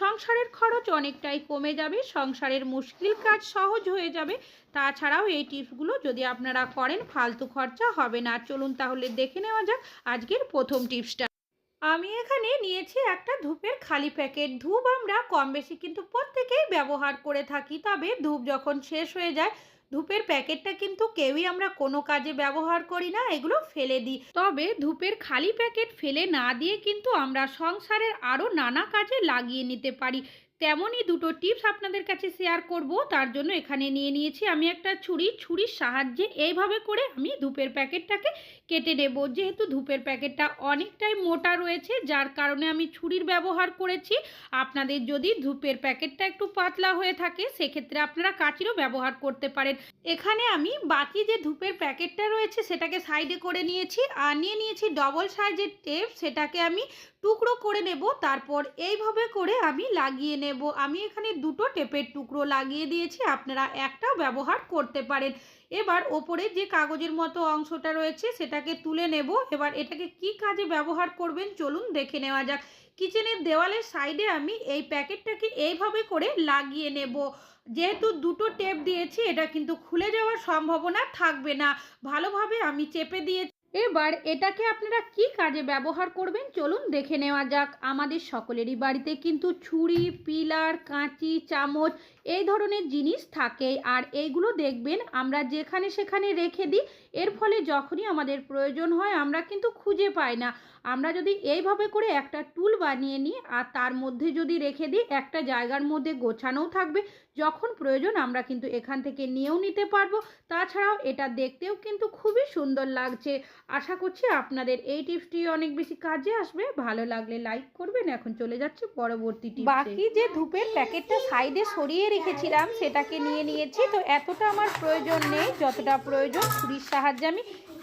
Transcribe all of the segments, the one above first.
সংসারের খরচ অনেকটাই কমে যাবে, সংসারের মুশকিল কাজ সহজ হয়ে যাবে। তাছাড়াও এই টিপসগুলো যদি আপনারা করেন, ফালতু খরচা হবে না। চলুন তাহলে দেখে নেওয়া যাক আজকের প্রথম টিপসটা। আমি এখানে নিয়েছি একটা ধূপের খালি প্যাকেট। ধূপ আমরা কম বেশি কিন্তু প্রত্যেকেই ব্যবহার করে থাকি, তবে ধূপ যখন শেষ হয়ে যায় ধূপের প্যাকেটটা কিন্তু কেউই আমরা কোনো কাজে ব্যবহার করি না, এগুলো ফেলে দিই। তবে ধূপের খালি প্যাকেট ফেলে না দিয়ে কিন্তু আমরা সংসারের আরও নানা কাজে লাগিয়ে নিতে পারি। তেমনই দুটো টিপস আপনাদের কাছে শেয়ার করব। তার জন্য এখানে নিয়ে নিয়েছি আমি একটা ছুরি। ছুরির সাহায্যে এইভাবে করে আমি ধূপের প্যাকেটটাকে কেটে নেব। যেহেতু ধূপের প্যাকেটটা অনেকটাই মোটা রয়েছে, যার কারণে আমি ছুরির ব্যবহার করেছি। আপনাদের যদি ধূপের প্যাকেটটা একটু পাতলা হয়ে থাকে, সেক্ষেত্রে আপনারা কাঁচিরও ব্যবহার করতে পারেন। এখানে আমি বাকি যে ধূপের প্যাকেটটা রয়েছে, সেটাকে সাইডে করে নিয়েছি। আর নিয়ে নিয়েছি ডবল সাইজের টেপ সেটাকে আমি টুকরো করে নেব, তারপর এইভাবে করে আমি লাগিয়ে নেব। আমি এখানে দুটো টেপের টুকরো লাগিয়ে দিয়েছি, আপনারা একটাও ব্যবহার করতে পারেন। এবার ওপরে যে কাগজের মতো অংশটা রয়েছে, সেটাকে তুলে নেব। এবার এটাকে কি কাজে ব্যবহার করবেন, চলুন দেখে নেওয়া যাক। কিচেনের দেওয়ালের সাইডে আমি এই প্যাকেটটাকে এইভাবে করে লাগিয়ে নেব। যেহেতু দুটো টেপ দিয়েছি, এটা কিন্তু খুলে যাওয়ার সম্ভাবনা থাকবে না। ভালোভাবে আমি চেপে দিয়ে এবার এটাকে আপনারা কি কাজে ব্যবহার করবেন? চলুন দেখে নেওয়া যাক। আমাদের সকলেরই বাড়িতে কিন্তু ছুরি, পিলার, কাঁচি, চামচ এই ধরনের জিনিস থাকে। আর এইগুলো দেখবেন আমরা যেখানে সেখানে রেখে দিই এর ফলে যখনই আমাদের প্রয়োজন হয়, আমরা কিন্তু খুঁজে পাই না। আমরা যদি এইভাবে করে একটা টুল বানিয়ে নিই, আর তার মধ্যে যদি রেখে দিই, একটা জায়গার মধ্যে গোছানোও থাকবে, যখন প্রয়োজন আমরা কিন্তু এখান থেকে নিয়েও নিতে পারব। তাছাড়াও এটা দেখতেও কিন্তু খুবই সুন্দর লাগছে। আশা করছি আপনাদের এই টিপসটি অনেক বেশি কাজে আসবে। ভালো লাগলে লাইক করবেন। এখন চলে যাচ্ছে পরবর্তী বাকি যে ধূপের প্যাকেটটা সাইডে সরিয়ে রেখেছিলাম, সেটাকে নিয়ে নিয়েছি। তো এতটা আমার প্রয়োজন নেই, যতটা প্রয়োজন ছুরির আমি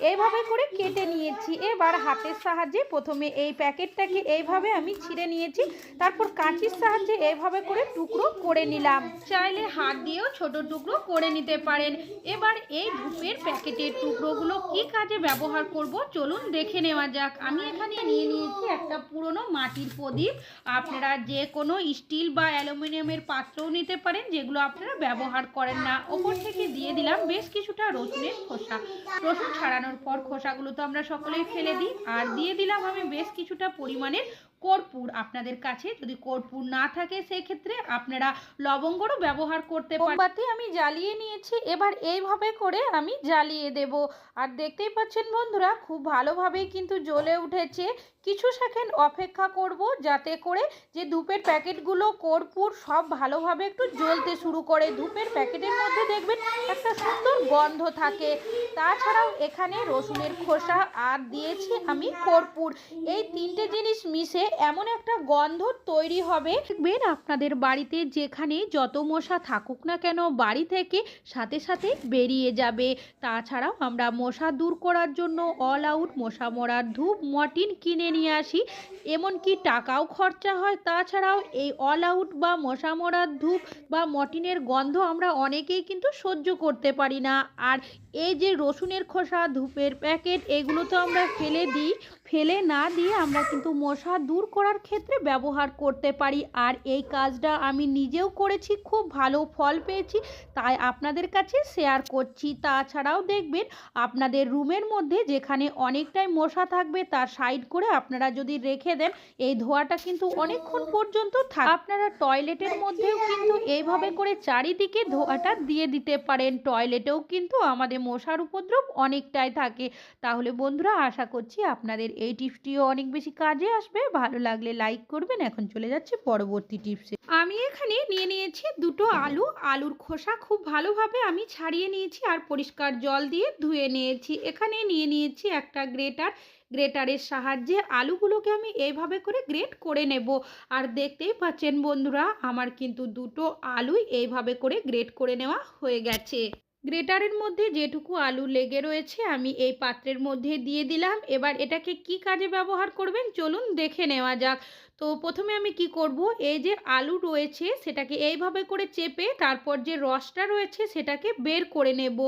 এইভাবে করে কেটে নিয়েছি। এবার হাতের সাহায্যে প্রথমে এই প্যাকেটটাকে এইভাবে আমি ছিঁড়ে নিয়েছি। তারপর কাঁচির সাহায্যে এইভাবে করে টুকরো করে নিলাম। চাইলে হাত দিয়েও ছোট টুকরো করে নিতে পারেন। এবার এই ধূপের প্যাকেটের টুকরোগুলো কি কাজে ব্যবহার করব চলুন দেখে নেওয়া যাক। আমি এখানে নিয়ে নিয়েছি একটা পুরনো মাটির প্রদীপ। আপনারা যে কোনো স্টিল বা অ্যালুমিনিয়ামের পাত্রও নিতে পারেন, যেগুলো আপনারা ব্যবহার করেন না। ওপর থেকে দিয়ে দিলাম বেশ কিছুটা রসুনের খোসা। রসুন ছাড়ানোর পর খোসাগুলো তো আমরা সকলেই ফেলে দিই। আর দিয়ে দিলাম আমি বেশ কিছুটা পরিমাণের কর্পূর আপনাদের কাছে। যদি কর্পূর না থাকে, সেক্ষেত্রে আপনারা লবঙ্গরও ব্যবহার করতে পারেন আমি জ্বালিয়ে নিয়েছি। এবার এইভাবে করে আমি জ্বালিয়ে দেব। আর দেখতেই পাচ্ছেন বন্ধুরা, খুব ভালোভাবেই কিন্তু জ্বলে উঠেছে। কিছু সেকেন্ড অপেক্ষা করব যাতে করে যে ধূপের প্যাকেটগুলো কর্পূর সব ভালোভাবে একটু জ্বলতে শুরু করে। ধূপের প্যাকেটের মধ্যে দেখবেন একটা সুন্দর গন্ধ থাকে। তাছাড়াও এখানে রসুনের খোসা আর দিয়েছি আমি কর্পূর। এই তিনটে জিনিস মিশে এমন একটা গন্ধ তৈরি হবে। দেখবেন আপনাদের বাড়িতে যেখানে যত মশা থাকুক না কেন বাড়ি থেকে সাথে সাথে বেরিয়ে যাবে। তাছাড়াও আমরা মশা দূর করার জন্য অল আউট মশা মরার ধূপ মটিন কিনে নিয়ে আসি, এমনকি টাকাও খরচা হয়। তাছাড়াও এই অল আউট বা মশা মরার ধূপ বা মটিনের গন্ধ আমরা অনেকেই কিন্তু সহ্য করতে পারি না। আর এই যে রসুনের খোসা, ধূপের প্যাকেট এগুলো তো আমরা ফেলে দিই। ফেলে না দিয়ে আমরা কিন্তু মশা দূর করার ক্ষেত্রে ব্যবহার করতে পারি। আর এই কাজটা আমি নিজেও করেছি, খুব ভালো ফল পেয়েছি, তাই আপনাদের কাছে শেয়ার করছি। তাছাড়াও দেখবেন, আপনাদের রুমের মধ্যে যেখানে অনেকটাই মশা থাকবে, তার সাইড করে আপনারা যদি রেখে দেন, এই ধোয়াটা কিন্তু অনেকক্ষণ পর্যন্ত থাক আপনারা টয়লেটের মধ্যেও কিন্তু এইভাবে করে চারিদিকে ধোয়াটা দিয়ে দিতে পারেন। টয়লেটেও কিন্তু আমাদের মশার উপদ্রব অনেকটাই থাকে। তাহলে বন্ধুরা, আশা করছি আপনাদের এই টিপসটিও অনেক বেশি কাজে আসবে। ভালো লাগলে লাইক করবেন। এখন চলে যাচ্ছে পরবর্তী টিপসে। আমি এখানে নিয়ে নিয়েছি দুটো আলু। আলুর খোসা খুব ভালোভাবে আমি ছাড়িয়ে নিয়েছি আর পরিষ্কার জল দিয়ে ধুয়ে নিয়েছি। এখানে নিয়ে নিয়েছি একটা গ্রেটার। গ্রেটারের সাহায্যে আলুগুলোকে আমি এইভাবে করে গ্রেট করে নেব। আর দেখতেই পাচ্ছেন বন্ধুরা, আমার কিন্তু দুটো আলুই এইভাবে করে গ্রেট করে নেওয়া হয়ে গেছে। গ্রেটারের মধ্যে যেটুকু আলু লেগে রয়েছে, আমি এই পাত্রের মধ্যে দিয়ে দিলাম। এবার এটাকে কি কাজে ব্যবহার করবেন? চলুন দেখে নেওয়া যাক। তো প্রথমে আমি কি করব? এই যে আলু রয়েছে, সেটাকে এইভাবে করে চেপে তারপর যে রসটা রয়েছে, সেটাকে বের করে নেব।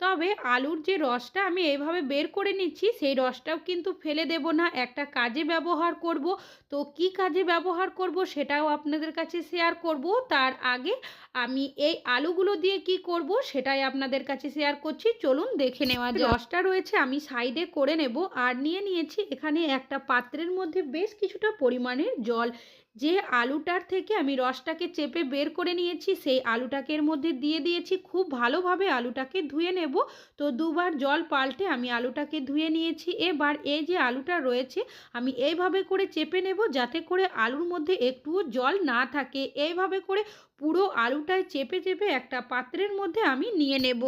তবে আলুর যে রসটা আমি এইভাবে বের করে নিচ্ছি সেই রসটাও কিন্তু ফেলে দেব না। একটা কাজে ব্যবহার করব। তো কি কাজে ব্যবহার করব সেটাও আপনাদের কাছে শেয়ার করব। তার আগে আমি এই আলুগুলো দিয়ে কি করব সেটাই আপনাদের কাছে শেয়ার করছি। চলুন দেখে নেওয়া রসটা রয়েছে আমি সাইডে করে নেব। আর নিয়ে নিয়েছি এখানে একটা পাত্রের মধ্যে বেশ কিছুটা পরিমাণের জল। যে আলুটার থেকে আমি রসটাকে চেপে বের করে নিয়েছি, সেই আলুটাকে এর মধ্যে দিয়ে দিয়েছি। খুব ভালোভাবে আলুটাকে ধুয়ে নেব। তো দুবার জল পাল্টে আমি আলুটাকে ধুয়ে নিয়েছি। এবার এই যে আলুটা রয়েছে, আমি এইভাবে করে চেপে নেব যাতে করে আলুর মধ্যে একটুও জল না থাকে। এইভাবে করে পুরো আলুটায় চেপে চেপে একটা পাত্রের মধ্যে আমি নিয়ে নেব।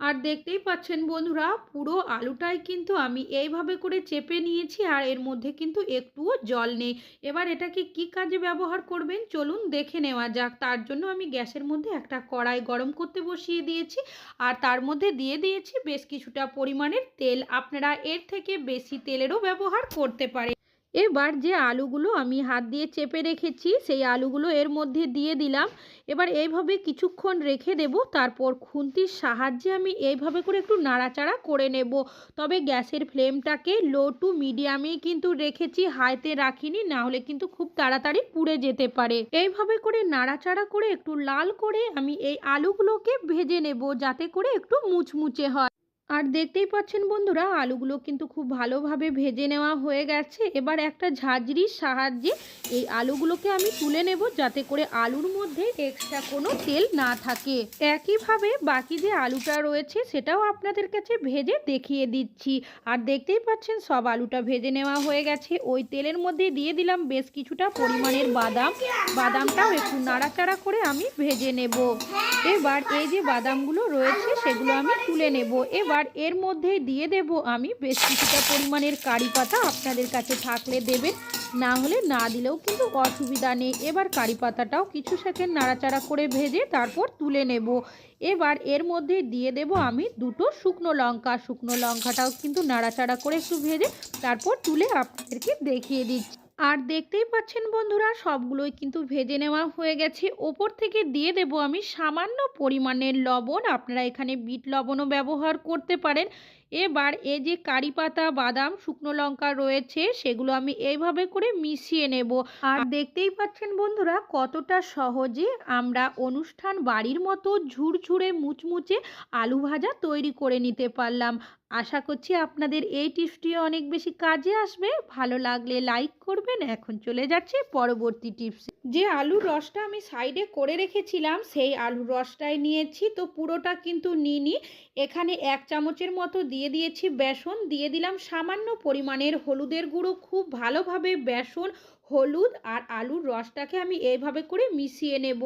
আর দেখতেই পাচ্ছেন বন্ধুরা, পুরো আলুটাই কিন্তু আমি এইভাবে করে চেপে নিয়েছি আর এর মধ্যে কিন্তু একটুও জল নেই। এবার এটাকে কি কাজে ব্যবহার করবেন? চলুন দেখে নেওয়া যাক। তার জন্য আমি গ্যাসের মধ্যে একটা কড়াই গরম করতে বসিয়ে দিয়েছি আর তার মধ্যে দিয়ে দিয়েছি বেশ কিছুটা পরিমাণের তেল। আপনারা এর থেকে বেশি তেলেরও ব্যবহার করতে পারেন। এবার যে আলুগুলো আমি হাত দিয়ে চেপে রেখেছি, সেই আলুগুলো এর মধ্যে দিয়ে দিলাম। এবার এইভাবে কিছুক্ষণ রেখে দেব, তারপর খুন্তির সাহায্যে আমি এইভাবে করে একটু নাড়াচাড়া করে নেব। তবে গ্যাসের ফ্লেমটাকে লো টু মিডিয়ামেই কিন্তু রেখেছি, হাইতে রাখিনি না হলে কিন্তু খুব তাড়াতাড়ি পুড়ে যেতে পারে। এইভাবে করে নাড়াচাড়া করে একটু লাল করে আমি এই আলুগুলোকে ভেজে নেব, যাতে করে একটু মুচমুচে হয়। আর দেখতেই পাচ্ছেন বন্ধুরা, আলুগুলো কিন্তু খুব ভালোভাবে ভেজে নেওয়া হয়ে গেছে। এবার একটা ঝাঁঝরির সাহায্যে এই আলুগুলোকে আমি তুলে নেব যাতে করে আলুর মধ্যে এক্সট্রা কোনো তেল না থাকে। একইভাবে বাকি যে আলুটা রয়েছে সেটাও আপনাদের কাছে ভেজে দেখিয়ে দিচ্ছি। আর দেখতেই পাচ্ছেন সব আলুটা ভেজে নেওয়া হয়ে গেছে। ওই তেলের মধ্যে দিয়ে দিলাম বেশ কিছুটা পরিমাণের বাদাম। বাদামটাও একটু নাড়াচাড়া করে আমি ভেজে নেব। এবার এই যে বাদামগুলো রয়েছে সেগুলো আমি তুলে নেব। এবার এর মধ্যে দিয়ে দেব আমি বেশ কিছুটা পরিমাণের কারি পাতা। আপনাদের কাছে থাকলে দেবেন, না হলে না দিলেও কিন্তু অসুবিধা নেই। এবার কারি পাতাটাও কিছু সেকেন্ড নাড়াচাড়া করে ভেজে তারপর তুলে নেব। এবার এর মধ্যে দিয়ে দেব আমি দুটো শুকনো লঙ্কা। শুকনো লঙ্কাটাও কিন্তু নাড়াচাড়া করে একটু ভেজে তারপর তুলে আপনাদেরকে দেখিয়ে দিচ্ছি। আর দেখতেই পাচ্ছেন বন্ধুরা, সবগুলোই কিন্তু ভেজে নেওয়া হয়ে গেছে। ওপর থেকে দিয়ে দেব আমি সামান্য পরিমাণের লবণ। আপনারা এখানে বিট লবণও ব্যবহার করতে পারেন। এবার এ যে কারি পাতা, বাদাম, শুকনো লঙ্কা রয়েছে, সেগুলো আমি এইভাবে করে মিশিয়ে নেব। আর দেখতেই পাচ্ছেন বন্ধুরা, কতটা সহজে আমরা অনুষ্ঠান বাড়ির মতো ঝুরঝুরে মুচমুচে আলু ভাজা তৈরি করে নিতে পারলাম। আশা করছি আপনাদের এই টিপসটি অনেক বেশি কাজে আসবে। ভালো লাগলে লাইক করবেন। এখন চলে যাচ্ছে পরবর্তী টিপস। যে আলুর রসটা আমি সাইডে করে রেখেছিলাম, সেই আলুর রসটাই নিয়েছি। তো পুরোটা কিন্তু নিইনি। এখানে এক চামচের মতো দিয়ে দিয়েছি বেসন। দিয়ে দিলাম সামান্য পরিমাণের হলুদের গুঁড়ো। খুব ভালোভাবে বেসন হলুদ আর আলুর রসটাকে আমি এইভাবে করে মিশিয়ে নেব।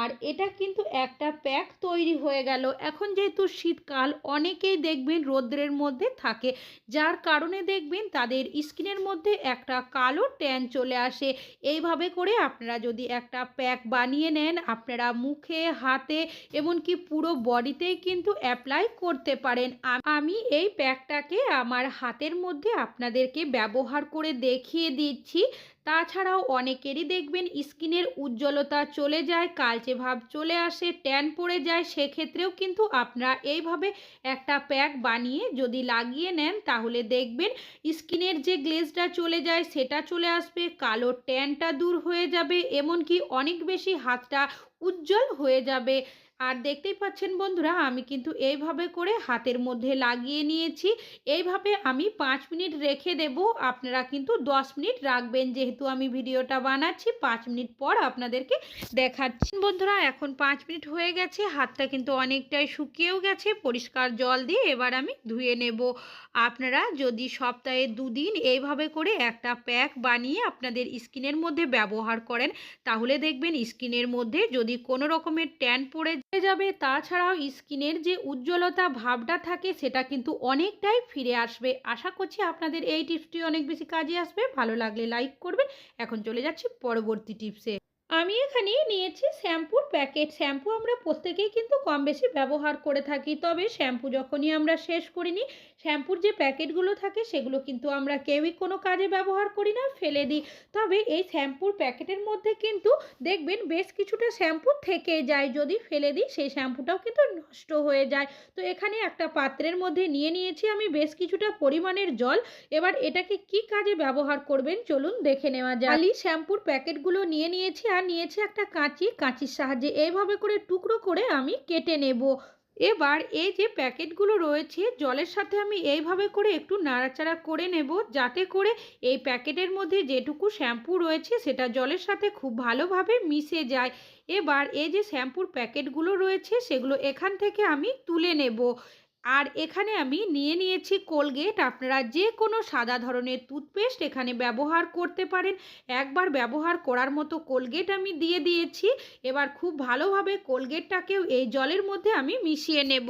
আর এটা কিন্তু একটা প্যাক তৈরি হয়ে গেল। এখন যেহেতু শীতকাল, অনেকেই দেখবেন রৌদ্রের মধ্যে থাকে। যার কারণে দেখবেন তাদের স্কিনের মধ্যে একটা কালো ট্যান চলে আসে। এইভাবে করে আপনারা যদি একটা প্যাক বানিয়ে নেন, আপনারা মুখে, হাতে, এমনকি পুরো বডিতেই কিন্তু অ্যাপ্লাই করতে পারেন। আমি এই প্যাকটাকে আমার হাতের মধ্যে আপনাদেরকে ব্যবহার করে দেখিয়ে দিচ্ছি। তাছাড়াও অনেকেরই দেখবেন স্কিনের উজ্জ্বলতা চলে যায়, কালচে ভাব চলে আসে, ট্যান পড়ে যায়। সেক্ষেত্রেও কিন্তু আপনারা এইভাবে একটা প্যাক বানিয়ে যদি লাগিয়ে নেন, তাহলে দেখবেন স্কিনের যে গ্লেজটা চলে যায়, সেটা চলে আসবে, কালো ট্যানটা দূর হয়ে যাবে, এমনকি অনেক বেশি হাতটা উজ্জ্বল হয়ে যাবে। আর দেখতেই পাচ্ছেন বন্ধুরা, আমি কিন্তু এইভাবে করে হাতের মধ্যে লাগিয়ে নিয়েছি। এইভাবে আমি পাঁচ মিনিট রেখে দেব। আপনারা কিন্তু দশ মিনিট রাখবেন যেহেতু আমি ভিডিওটা বানাচ্ছি। পাঁচ মিনিট পর আপনাদেরকে দেখাচ্ছি। বন্ধুরা, এখন পাঁচ মিনিট হয়ে গেছে। হাতটা কিন্তু অনেকটাই শুকিয়েও গেছে। পরিষ্কার জল দিয়ে এবার আমি ধুয়ে নেব। আপনারা যদি সপ্তাহে দুদিন এইভাবে করে একটা প্যাক বানিয়ে আপনাদের স্কিনের মধ্যে ব্যবহার করেন, তাহলে দেখবেন স্কিনের মধ্যে যদি কোনো রকমের ট্যান পড়ে যাবে। তাছাড়াও স্কিনের যে উজ্জ্বলতা ভাবটা থাকে, সেটা কিন্তু অনেকটাই ফিরে আসবে। আশা করছি আপনাদের এই টিপসটি অনেক বেশি কাজে আসবে। ভালো লাগলে লাইক করবেন। এখন চলে যাচ্ছি পরবর্তী টিপসে। আমি এখানে নিয়েছি শ্যাম্পুর প্যাকেট। শ্যাম্পু আমরা প্রত্যেকেই কিন্তু কম বেশি ব্যবহার করে থাকি, তবে শ্যাম্পু যখনই আমরা শেষ করিনি, শ্যাম্পুর যে প্যাকেটগুলো থাকে সেগুলো কিন্তু আমরা কেউই কোনো কাজে ব্যবহার করি না, ফেলে দিই। তবে এই শ্যাম্পুর প্যাকেটের মধ্যে কিন্তু দেখবেন বেশ কিছুটা শ্যাম্পু থেকে যায়, যদি ফেলে দিই সেই শ্যাম্পুটাও কিন্তু নষ্ট হয়ে যায়। তো এখানে একটা পাত্রের মধ্যে নিয়ে নিয়েছি আমি বেশ কিছুটা পরিমাণের জল। এবার এটাকে কি কাজে ব্যবহার করবেন চলুন দেখে নেওয়া যায় শ্যাম্পুর প্যাকেটগুলো নিয়ে নিয়েছি আর নিয়েছি একটা কাঁচি, কাঁচির সাহায্যে এইভাবে করে টুকরো করে আমি কেটে নেব। এবার এই যে প্যাকেটগুলো রয়েছে, জলের সাথে আমি এইভাবে করে একটু নাড়াচাড়া করে নেব যাতে করে এই প্যাকেটের মধ্যে যেটুকু শ্যাম্পু রয়েছে সেটা জলের সাথে খুব ভালোভাবে মিশে যায়। এবার এই যে শ্যাম্পুর প্যাকেটগুলো রয়েছে সেগুলো এখান থেকে আমি তুলে নেব। আর এখানে আমি নিয়ে নিয়েছি কোলগেট। আপনারা যে কোনো সাদা ধরনের টুথপেস্ট এখানে ব্যবহার করতে পারেন। একবার ব্যবহার করার মতো কোলগেট আমি দিয়ে দিয়েছি। এবার খুব ভালোভাবে কোলগেটটাকেও এই জলের মধ্যে আমি মিশিয়ে নেব।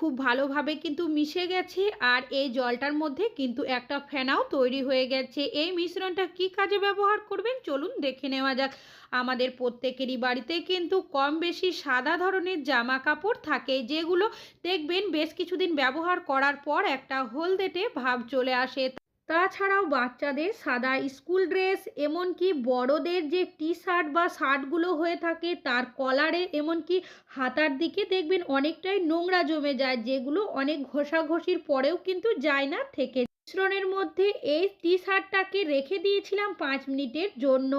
খুব ভালোভাবে কিন্তু মিশে গেছে আর এই জলটার মধ্যে কিন্তু একটা ফেনাও তৈরি হয়ে গেছে। এই মিশ্রণটা কি কাজে ব্যবহার করবেন? চলুন দেখে নেওয়া যাক। আমাদের প্রত্যেকেরই বাড়িতে কিন্তু কম বেশি সাদা ধরনের জামা কাপড় থাকে যেগুলো দেখবেন বেশ কিছুদিন ব্যবহার করার পর একটা হলদেটে ভাব চলে আসে। তাছাড়াও বাচ্চাদের সাদা স্কুল ড্রেস, এমনকি বড়দের যে টি শার্ট বা শার্টগুলো হয়ে থাকে তার কলারে, এমনকি হাতার দিকে দেখবেন অনেকটাই নোংরা জমে যায়, যেগুলো অনেক ঘষাঘষির পরেও কিন্তু যায় না, থেকে মিশ্রণের মধ্যে এই টি শার্টটাকে রেখে দিয়েছিলাম পাঁচ মিনিটের জন্য।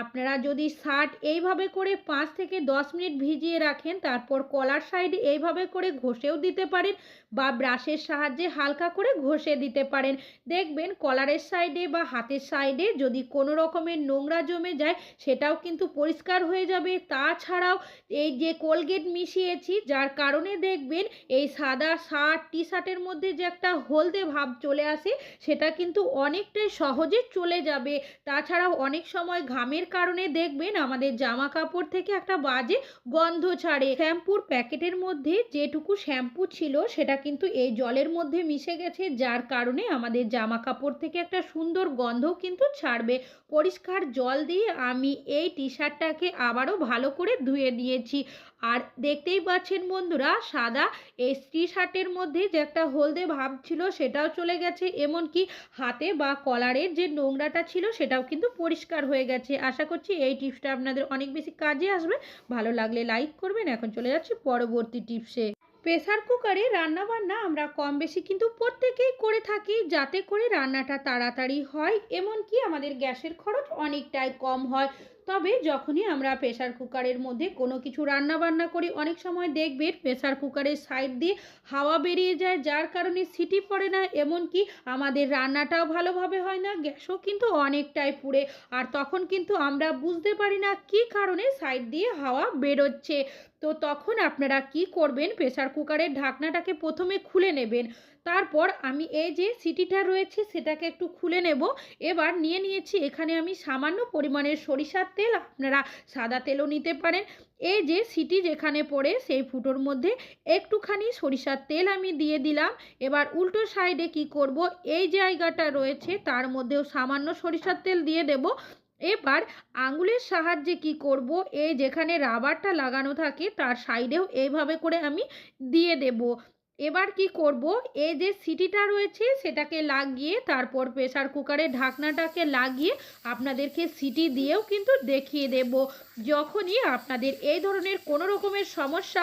আপনারা যদি শার্ট এইভাবে করে পাঁচ থেকে দশ মিনিট ভিজিয়ে রাখেন, তারপর কলার সাইডে এইভাবে করে ঘষেও দিতে পারেন বা ব্রাশের সাহায্যে হালকা করে ঘষে দিতে পারেন। দেখবেন কলারের সাইডে বা হাতের সাইডে যদি কোনো রকমের নোংরা জমে যায়, সেটাও কিন্তু পরিষ্কার হয়ে যাবে। তাছাড়াও এই যে কোলগেট মিশিয়েছি, যার কারণে দেখবেন এই সাদা শার্ট, টি শার্টের মধ্যে যে একটা হলদে ভাব চলে আসে সেটা কিন্তু অনেকটাই সহজে চলে যাবে। তাছাড়াও অনেক সময় ঘামের কারণে দেখবেন আমাদের জামা কাপড় থেকে একটা বাজে গন্ধ ছাড়ে। শ্যাম্পুর প্যাকেটের মধ্যে যেটুকু শ্যাম্পু ছিল, সেটা কিন্তু এই জলের মধ্যে মিশে গেছে, যার কারণে আমাদের জামা কাপড় থেকে একটা সুন্দর গন্ধ কিন্তু ছাড়বে। পরিষ্কার জল দিয়ে আমি এই টি শার্টটাকে আবারও ভালো করে ধুয়ে নিয়েছি আর দেখতেই পাচ্ছেন বন্ধুরা, সাদা এই টি শার্টের মধ্যে যে একটা হলদে ভাব ছিল সেটাও চলে গেছে, এমনকি হাতে বা কলারের যে নোংরাটা ছিল সেটাও কিন্তু পরিষ্কার হয়ে গেছে। আশা করছি এই টিপসটা আপনাদের অনেক বেশি কাজে আসবে। ভালো লাগলে লাইক করবেন। এখন চলে যাচ্ছি পরবর্তী টিপসে। প্রেসার কুকারে রান্না বান্না আমরা কম বেশি কিন্তু প্রত্যেকেই করে থাকি, যাতে করে রান্নাটা তাড়াতাড়ি হয়, এমনকি আমাদের গ্যাসের খরচ অনেকটাই কম হয়। তবে যখনই আমরা প্রেসার কুকারের মধ্যে কোনো কিছু রান্না বান্না করি, অনেক সময় দেখবেন প্রেসার কুকারের সাইড দিয়ে হাওয়া বেরিয়ে যায়, যার কারণে সিটি পড়ে না, এমনকি আমাদের রান্নাটাও ভালোভাবে হয় না, গ্যাসও কিন্তু অনেকটাই পুড়ে। আর তখন কিন্তু আমরা বুঝতে পারি না কী কারণে সাইড দিয়ে হাওয়া বেরোচ্ছে। তো তখন আপনারা কি করবেন? প্রেসার কুকারের ঢাকনাটাকে প্রথমে খুলে নেবেন। তারপর আমি এই যে সিটিটা রয়েছে সেটাকে একটু খুলে নেব। এবার নিয়ে নিয়েছি এখানে আমি সামান্য পরিমাণের সরিষার তেল, আপনারা সাদা তেলও নিতে পারেন। এই যে সিটি যেখানে পড়ে সেই ফুটোর মধ্যে একটুখানি সরিষার তেল আমি দিয়ে দিলাম। এবার উল্টো সাইডে কি করব? এই জায়গাটা রয়েছে, তার মধ্যেও সামান্য সরিষার তেল দিয়ে দেব। এবার আঙুলের সাহায্যে কি করব? এই যেখানে রাবারটা লাগানো থাকে, তার সাইডেও এইভাবে করে আমি দিয়ে দেব। এবার কি করব? এই যে সিটিটা রয়েছে সেটাকে লাগিয়ে, তারপর প্রেসার কুকারে ঢাকনাটাকে লাগিয়ে আপনাদেরকে সিটি দিয়েও কিন্তু দেখিয়ে দেব। যখনই আপনাদের এই ধরনের কোনো রকমের সমস্যা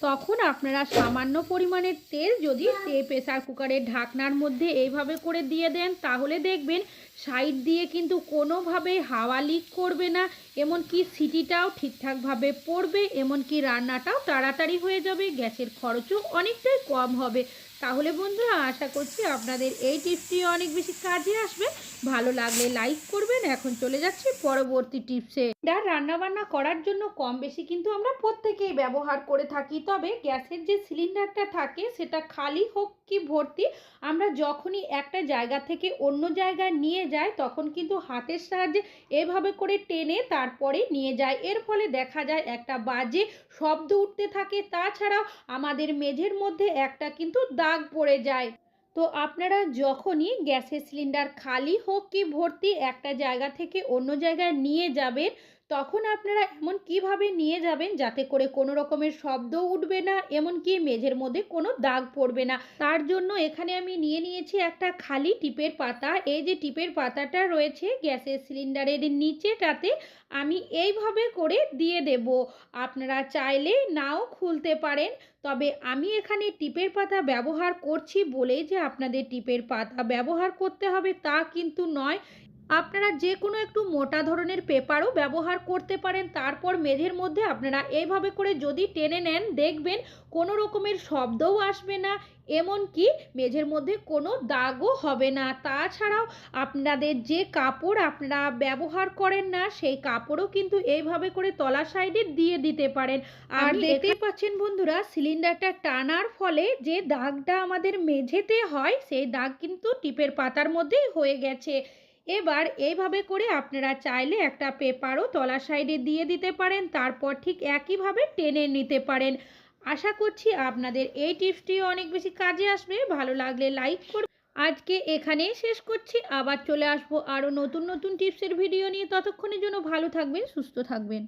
তখন আপনারা সামান্য পরিমাণের তেল যদি প্রেসার কুকারের ঢাকনার মধ্যে এইভাবে করে দিয়ে দেন, তাহলে দেখবেন সাইড দিয়ে কিন্তু কোনোভাবে হাওয়া লিক করবে না, এমনকি সিটিটাও ঠিকঠাকভাবে পড়বে, এমনকি রান্নাটাও তাড়াতাড়ি হয়ে যাবে, গ্যাসের খরচও অনেকটাই কম হবে। তাহলে বন্ধুরা, আশা করছি আপনাদের এই টিপসটি অনেক বেশি কাজে আসবে। ভালো লাগলে লাইক করবেন। এখন চলে যাচ্ছি পরবর্তী টিপসে। ডাল রান্নাবান্না করার জন্য কম বেশি কিন্তু আমরা প্রত্যেকেই ব্যবহার করে থাকি। তবে গ্যাসের যে সিলিন্ডারটা থাকে, সেটা খালি হোক কি ভর্তি? আমরা যখনই একটা জায়গা থেকে অন্য জায়গায় নিয়ে যাই, তখন কিন্তু হাতের সাহায্যে এভাবে করে টেনে তারপরে নিয়ে যায় এর ফলে দেখা যায় একটা বাজে শব্দ উঠতে থাকে। তাছাড়াও আমাদের মেঝের মধ্যে একটা কিন্তু দাগ পড়ে যায়। তো আপনারা যখনই গ্যাসের সিলিন্ডার খালি হোক কি ভর্তি, একটা জায়গা থেকে অন্য জায়গায় নিয়ে যাবেন তখন আপনারা এমন কীভাবে নিয়ে যাবেন যাতে করে কোনো রকমের শব্দ উঠবে না, এমনকি মেঝের মধ্যে কোনো দাগ পড়বে না? তার জন্য এখানে আমি নিয়ে নিয়েছি একটা খালি টিপের পাতা। এই যে টিপের পাতাটা রয়েছে গ্যাসের সিলিন্ডারের নিচেটাতে আমি এইভাবে করে দিয়ে দেব। আপনারা চাইলে নাও খুলতে পারেন। তবে আমি এখানে টিপের পাতা ব্যবহার করছি বলেই যে আপনাদের টিপের পাতা ব্যবহার করতে হবে তা কিন্তু নয়। আপনারা যে কোনো একটু মোটা ধরনের পেপারও ব্যবহার করতে পারেন। তারপর মেঝের মধ্যে আপনারা এইভাবে করে যদি টেনে নেন দেখবেন কোনো রকমের শব্দও আসবে না এমনকি মেঝের মধ্যে কোনো দাগও হবে না। তাছাড়াও আপনাদের যে কাপড় আপনারা ব্যবহার করেন না সেই কাপড়ও কিন্তু এইভাবে করে তলা সাইডে দিয়ে দিতে পারেন। আর আমি দেখতেই পাচ্ছেন বন্ধুরা সিলিন্ডারটা টানার ফলে যে দাগটা আমাদের মেঝেতে হয় সেই দাগ কিন্তু টিপের পাতার মধ্যেই হয়ে গেছে। এবার এইভাবে করে আপনারা চাইলে একটা পেপারও তলা সাইডে দিয়ে দিতে পারেন, তারপর ঠিক একইভাবে টেনে নিতে পারেন। আশা করছি আপনাদের এই টিপসটি অনেক বেশি কাজে আসবে। ভালো লাগলে লাইক করুন। আজকে এখানেই শেষ করছি। আবার চলে আসব আরও নতুন নতুন টিপসের ভিডিও নিয়ে। ততক্ষণের জন্য ভালো থাকবেন, সুস্থ থাকবেন।